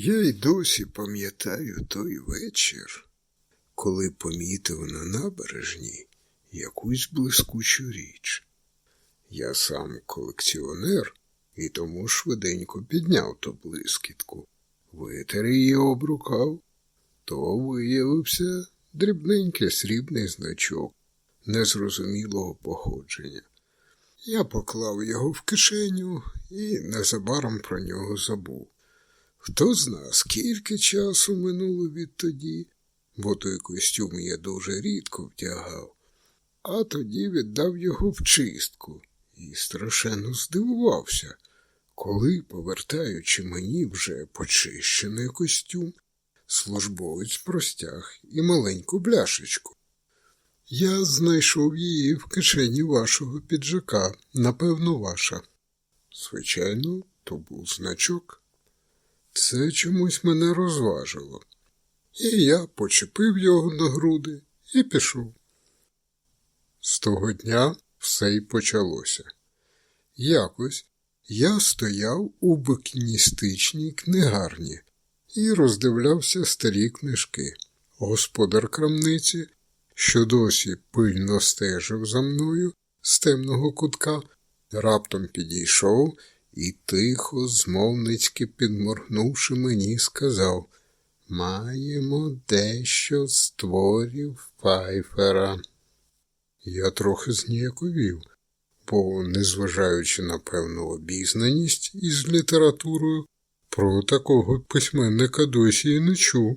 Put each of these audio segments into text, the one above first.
Я й досі пам'ятаю той вечір, коли помітив на набережні якусь блискучу річ. Я сам колекціонер і тому швиденько підняв ту блискітку, витер її об рукав, то виявився дрібненький срібний значок незрозумілого походження. Я поклав його в кишеню і незабаром про нього забув. Хто зна, скільки часу минуло відтоді, бо той костюм я дуже рідко вдягав, а тоді віддав його в чистку і страшенно здивувався, коли, повертаючи мені вже почищений костюм, службовець простяг і маленьку бляшечку. Я знайшов її в кишені вашого піджака, напевно, ваша. Звичайно, то був значок. Це чомусь мене розважило. І я почепив його на груди і пішов. З того дня все й почалося. Якось я стояв у букіністичній книгарні і роздивлявся старі книжки. Господар крамниці, що досі пильно стежив за мною з темного кутка, раптом підійшов і тихо, змовницьки підморгнувши мені, сказав Маємо дещо з творів Файфера. Я трохи зніяковів, бо, незважаючи на певну обізнаність із літературою, про такого письменника досі і не чув,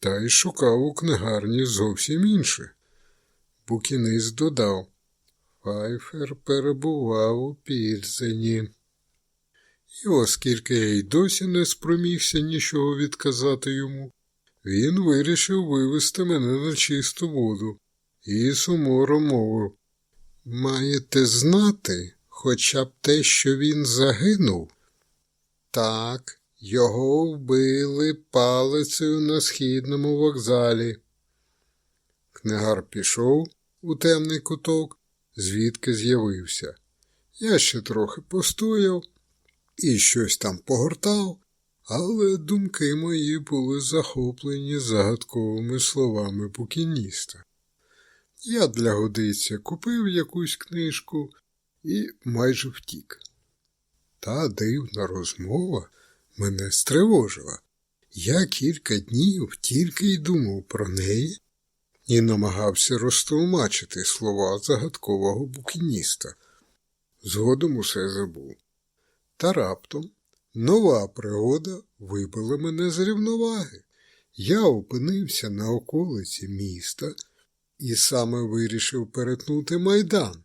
та й шукав у книгарні зовсім інше. Букінист додав Файфер перебував у Пільзені. І оскільки я й досі не спромігся нічого відказати йому, він вирішив вивести мене на чисту воду і суморо мовив Маєте знати хоча б те, що він загинув? Так, його вбили палицею на східному вокзалі. Книгар пішов у темний куток, звідки з'явився. Я ще трохи постояв і щось там погортав, але думки мої були захоплені загадковими словами букініста. Я для годиця купив якусь книжку і майже втік. Та дивна розмова мене стривожила. Я кілька днів тільки й думав про неї і намагався розтлумачити слова загадкового букініста. Згодом усе забув. Та раптом нова пригода вибила мене з рівноваги. Я опинився на околиці міста і саме вирішив перетнути майдан.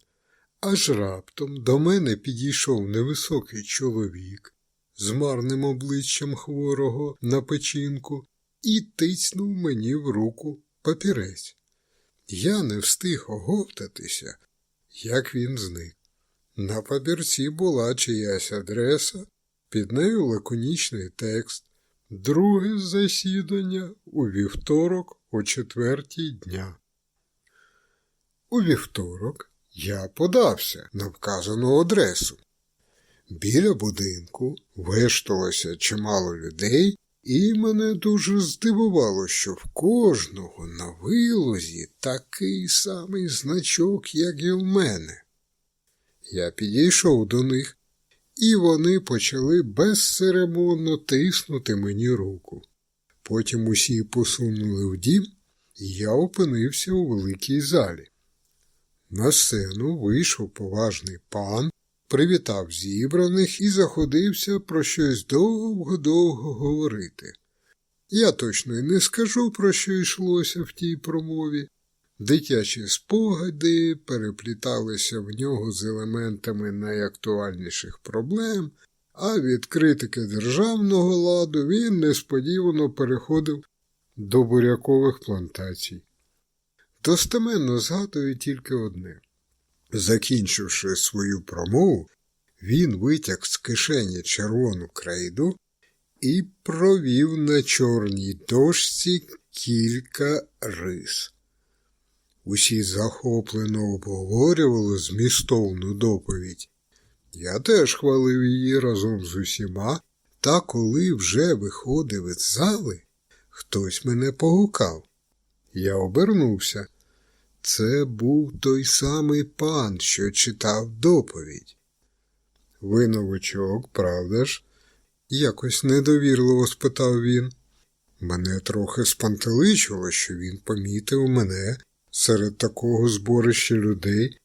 Аж раптом до мене підійшов невисокий чоловік з марним обличчям хворого на печінку і тицнув мені в руку папірець. Я не встиг оговтатися, як він зник. На папірці була чиясь адреса, під нею лаконічний текст, друге засідання у вівторок о четвертій дня. У вівторок я подався на вказану адресу. Біля будинку вешталося чимало людей, і мене дуже здивувало, що в кожного на вилозі такий самий значок, як і в мене. Я підійшов до них, і вони почали безцеремонно тиснути мені руку. Потім усі посунули в дім, і я опинився у великій залі. На сцену вийшов поважний пан, привітав зібраних і заходився про щось довго-довго говорити. Я точно й не скажу, про що йшлося в тій промові. Дитячі спогади перепліталися в нього з елементами найактуальніших проблем, а від критики державного ладу він несподівано переходив до бурякових плантацій. Достеменно згадую тільки одне. Закінчивши свою промову, він витяг з кишені червону крейду і провів на чорній дошці кілька рис. Усі захоплено обговорювали змістовну доповідь. Я теж хвалив її разом з усіма, Та коли вже виходив із зали, хтось мене погукав. Я обернувся. Це був той самий пан, що читав доповідь. Ви новачок, правда ж? якось недовірливо спитав він. Мене трохи спантеличило, що він помітив мене серед такого зборища людей,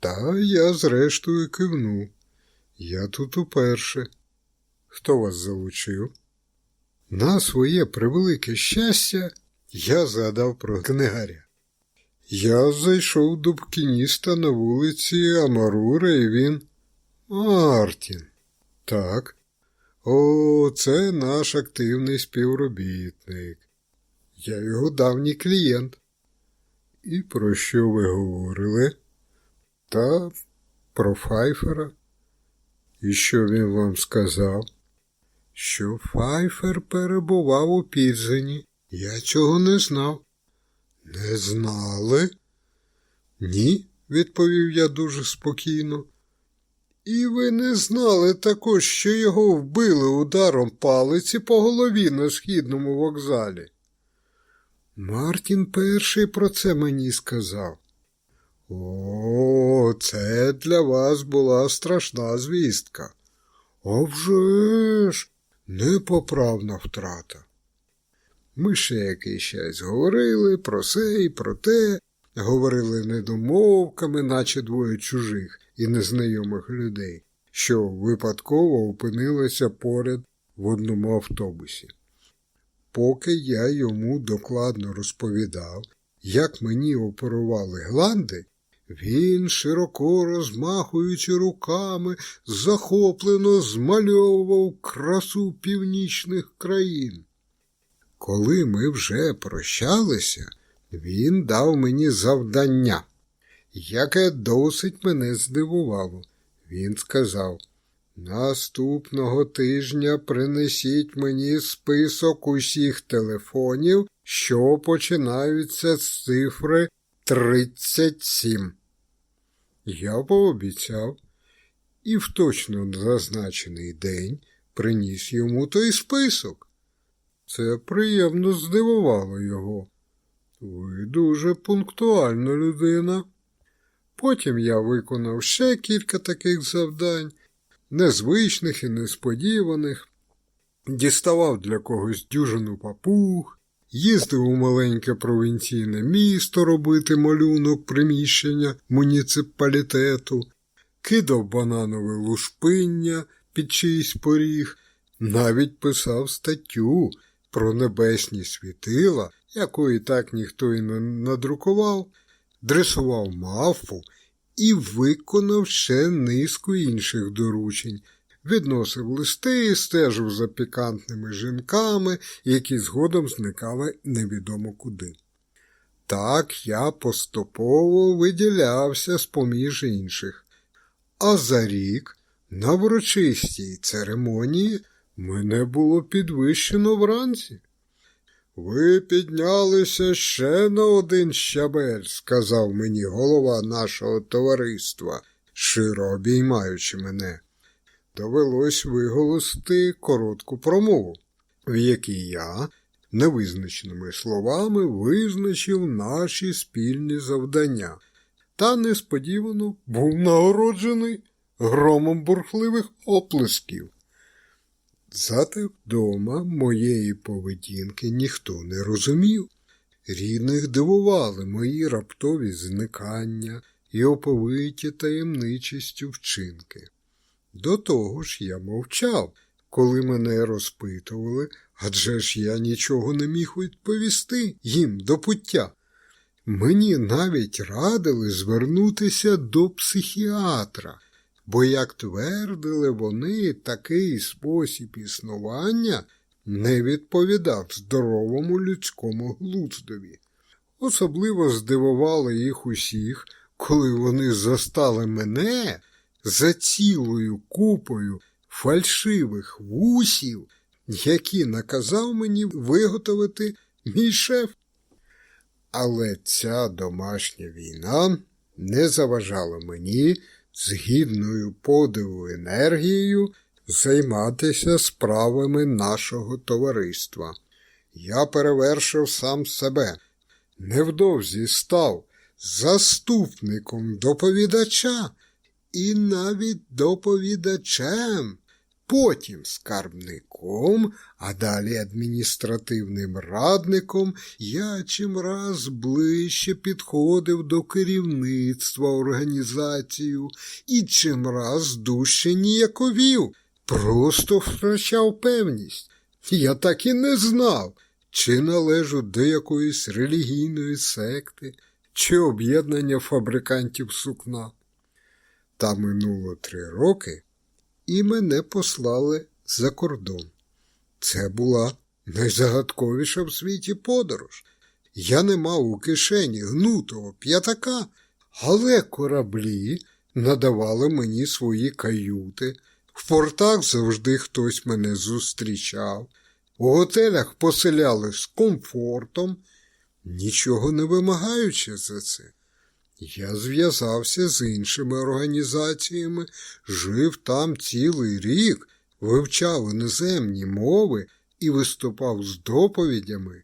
та я зрештою кивнув. Я тут уперше. Хто вас залучив? На своє превелике щастя, я згадав про книгаря. Я зайшов до букініста на вулиці Амарура, і він. Мартін. Так. О, це наш активний співробітник. Я його давній клієнт. І про що ви говорили? Та про Файфера. І що він вам сказав? Що Файфер перебував у Підзені. Я цього не знав. Не знали? Ні, відповів я дуже спокійно. І ви не знали також, що його вбили ударом палиці по голові на східному вокзалі. Мартін перший про це мені сказав. О, це для вас була страшна звістка. «А вже ж, непоправна втрата. Ми ще якийсь час говорили про це і про те, говорили недомовками, наче двоє чужих і незнайомих людей, що випадково опинилися поряд в одному автобусі. Поки я йому докладно розповідав, як мені оперували гланди, він, широко розмахуючи руками, захоплено змальовував красу північних країн. Коли ми вже прощалися, він дав мені завдання, яке досить мене здивувало. Він сказав Наступного тижня принесіть мені список усіх телефонів, що починаються з цифри 37. Я пообіцяв і в точно зазначений день приніс йому той список. Це приємно здивувало його. Ви дуже пунктуальна людина. Потім я виконав ще кілька таких завдань, незвичних і несподіваних, діставав для когось дюжину папуг, їздив у маленьке провінційне місто робити малюнок приміщення муніципалітету, кидав бананове лушпиння під чийсь поріг, навіть писав статтю про небесні світила, якої так ніхто і не надрукував, дресував мавпу і виконав ще низку інших доручень. Відносив листи, стежив за пікантними жінками, які згодом зникали невідомо куди. Так я поступово виділявся з поміж інших. А за рік на врочистій церемонії мене було підвищено вранці. Ви піднялися ще на один щабель, сказав мені голова нашого товариства, широ обіймаючи мене. Довелось виголосити коротку промову, в якій я невизначеними словами визначив наші спільні завдання, та несподівано був нагороджений громом бурхливих оплесків. Зате вдома моєї поведінки ніхто не розумів. Рідних дивували мої раптові зникання і оповиті таємничістю вчинки. До того ж я мовчав, коли мене розпитували, адже ж я нічого не міг відповісти їм до пуття. Мені навіть радили звернутися до психіатра, бо, як твердили вони, такий спосіб існування не відповідав здоровому людському глуздові. Особливо здивували їх усіх, коли вони застали мене за цілою купою фальшивих вусів, які наказав мені виготовити мій шеф. Але ця домашня війна не заважала мені з гідною подиву енергією займатися справами нашого товариства. Я перевершив сам себе. Невдовзі став заступником доповідача і навіть доповідачем, потім скарбником, а далі адміністративним радником я чимраз ближче підходив до керівництва організацію і чимраз дужче ніяковів, просто втрачав певність. Я так і не знав, чи належу до якоїсь релігійної секти, чи об'єднання фабрикантів сукна. Та минуло три роки, і мене послали за кордон. Це була найзагадковіша в світі подорож. Я не мав у кишені гнутого п'ятака, але кораблі надавали мені свої каюти. В портах завжди хтось мене зустрічав, у готелях поселяли з комфортом, нічого не вимагаючи за це. Я зв'язався з іншими організаціями, жив там цілий рік, вивчав іноземні мови і виступав з доповідями,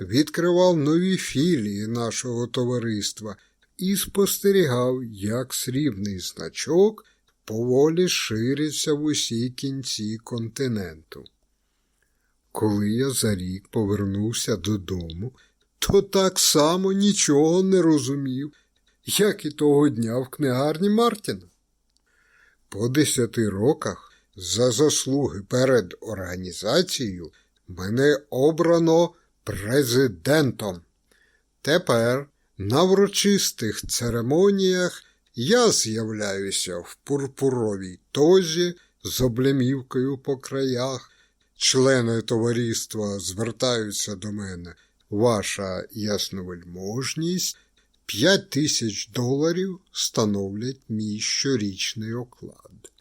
відкривав нові філії нашого товариства і спостерігав, як срібний значок поволі шириться в усі кінці континенту. Коли я за рік повернувся додому, то так само нічого не розумів, як і того дня в книгарні Мартіна. По десяти роках за заслуги перед організацією мене обрано президентом. Тепер на врочистих церемоніях я з'являюся в пурпуровій тозі з облямівкою по краях. Члени товариства звертаються до мене. Ваша ясновельможність П'ять тисяч доларів становлять мій щорічний оклад.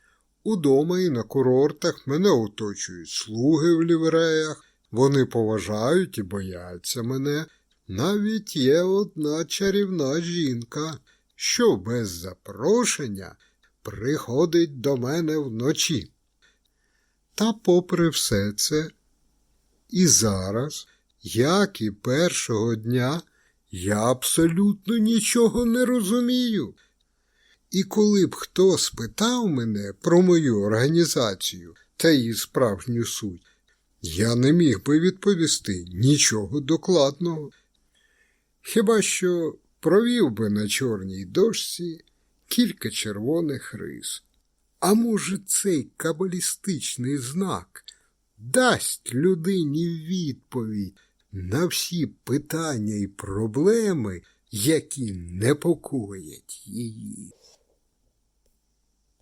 Удома і на курортах мене оточують слуги в лівреях, вони поважають і бояться мене. Навіть є одна чарівна жінка, що без запрошення приходить до мене вночі. Та, попри все це, і зараз, як і першого дня, я абсолютно нічого не розумію. І коли б хто спитав мене про мою організацію та її справжню суть, я не міг би відповісти нічого докладного. Хіба що провів би на чорній дошці кілька червоних рис. А може, цей кабалістичний знак дасть людині відповідь на всі питання і проблеми, які непокоять її.